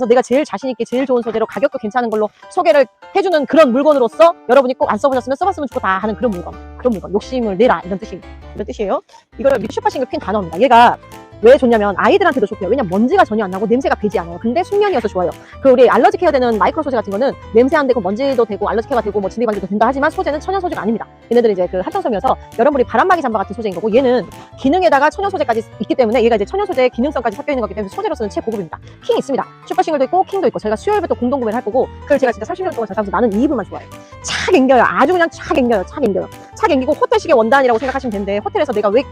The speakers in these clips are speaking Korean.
그래서 내가 제일 자신 있게 제일 좋은 소재로 가격도 괜찮은 걸로 소개를 해주는 그런 물건으로서 여러분이 꼭 안 써보셨으면 써봤으면 좋겠다 하는 그런 물건. 그런 물건. 욕심을 내라. 이런 뜻이, 이런 뜻이에요. 이거를 슈퍼싱글 핀 단어입니다. 얘가 왜 좋냐면 아이들한테도 좋고요. 왜냐면 먼지가 전혀 안 나고 냄새가 배지 않아요. 근데 순면이어서 좋아요. 그 우리 알러지 케어 되는 마이크로 소재 같은 거는 냄새 안 되고 먼지도 되고 알러지 케어가 되고 뭐 진드기 방지도 된다 하지만 소재는 천연 소재가 아닙니다. 얘네들은 이제 그 합성섬이어서 여러분이 바람막이 잠바 같은 소재인 거고 얘는 기능에다가 천연 소재까지 있기 때문에 얘가 이제 천연 소재의 기능성까지 섞여 있는 거기 때문에 소재로서는 최고급입니다. 킹 있습니다. 슈퍼싱글도 있고 킹도 있고 저희가 수요일부터 공동 구매를 할 거고 그걸 제가 진짜 30년 동안 잘 사면서 나는 이 이불만 좋아해요. 착 앵겨요. 아주 그냥 착 앵겨요. 착 앵겨요. 착 앵기고 호텔식의 원단이라고 생각하시면 되는데 호텔에서 내가 왜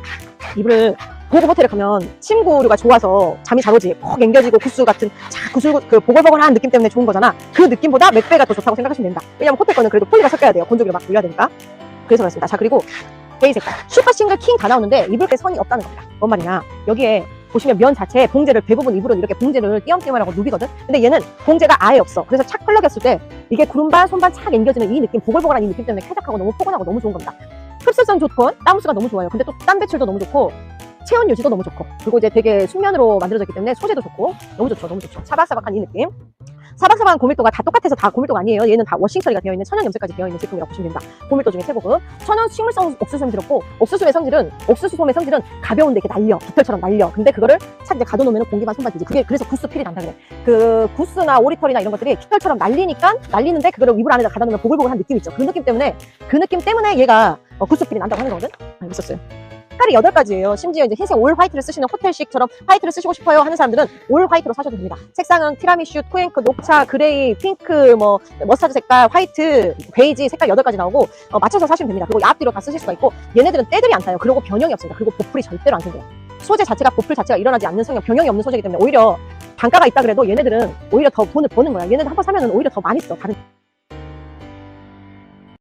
이불을 고급 호텔에 가면 침구류가 좋아서 잠이 잘 오지 퍽 앵겨지고 구스 같은 자 구슬 그 보글보글한 느낌 때문에 좋은 거잖아. 그 느낌보다 몇 배가 더 좋다고 생각하시면 된다. 왜냐면 호텔 거는 그래도 폴리가 섞여야 돼요. 건조기를 막 돌려야 되니까. 그래서 그렇습니다. 자 그리고 베이 색깔. 슈퍼 싱글 킹 다 나오는데 입을 때 선이 없다는 겁니다. 뭔 말이냐. 여기에 보시면 면 자체에 봉제를 대부분 이불은 이렇게 봉제를 띄엄띄엄하고 누비거든? 근데 얘는 봉제가 아예 없어. 그래서 착 펄럭였을 때 이게 구름반 손반 착 앵겨지는 이 느낌 보글보글한 이 느낌 때문에 쾌적하고 너무 포근하고 너무 좋은 겁니다. 흡수성 좋고 땀수가 너무 좋아요. 근데 또 땀 배출도 너무 좋고 체온 유지도 너무 좋고 그리고 이제 되게 순면으로 만들어져 있기 때문에 소재도 좋고 너무 좋죠 너무 좋죠. 사박사박한 이 느낌. 사박사박한 고밀도가 다 똑같아서 다 고밀도가 아니에요. 얘는 다 워싱 처리가 되어 있는 천연 염색까지 되어 있는 제품이라고 보시면 됩니다. 고밀도 중에 최고급 천연 식물성 옥수수를 들었고 옥수수의 성질은 옥수수솜의 성질은 가벼운데 이렇게 날려 깃털처럼 날려. 근데 그거를 착 이제 가둬놓으면 공기만 손만 뒤지. 그게 그래서 구스 필이 난다 그래. 그 구스나 오리털이나 이런 것들이 깃털처럼 날리니까 날리는데 그거를 이불 안에다 가다 놓으면 보글보글한 느낌 있죠. 그 느낌 때문에 그 느낌 때문에 얘가 어, 구스 필이 난다고 하는 거거든? 알고 있었어요 색깔이 8가지예요. 심지어 이제 흰색 올 화이트를 쓰시는 호텔식처럼 화이트를 쓰시고 싶어요 하는 사람들은 올 화이트로 사셔도 됩니다. 색상은 티라미슈, 트윙크, 녹차, 그레이, 핑크, 뭐 머스타드 색깔, 화이트, 베이지 색깔 8가지 나오고 어, 맞춰서 사시면 됩니다. 그리고 앞뒤로 다 쓰실 수가 있고 얘네들은 때들이 안 타요. 그리고 변형이 없습니다. 그리고 보풀이 절대로 안 생겨요. 소재 자체가 보풀 자체가 일어나지 않는 성형, 변형이 없는 소재이기 때문에 오히려 단가가 있다 그래도 얘네들은 오히려 더 돈을 버는 거야. 얘네들 한 번 사면은 오히려 더 많이 써. 다른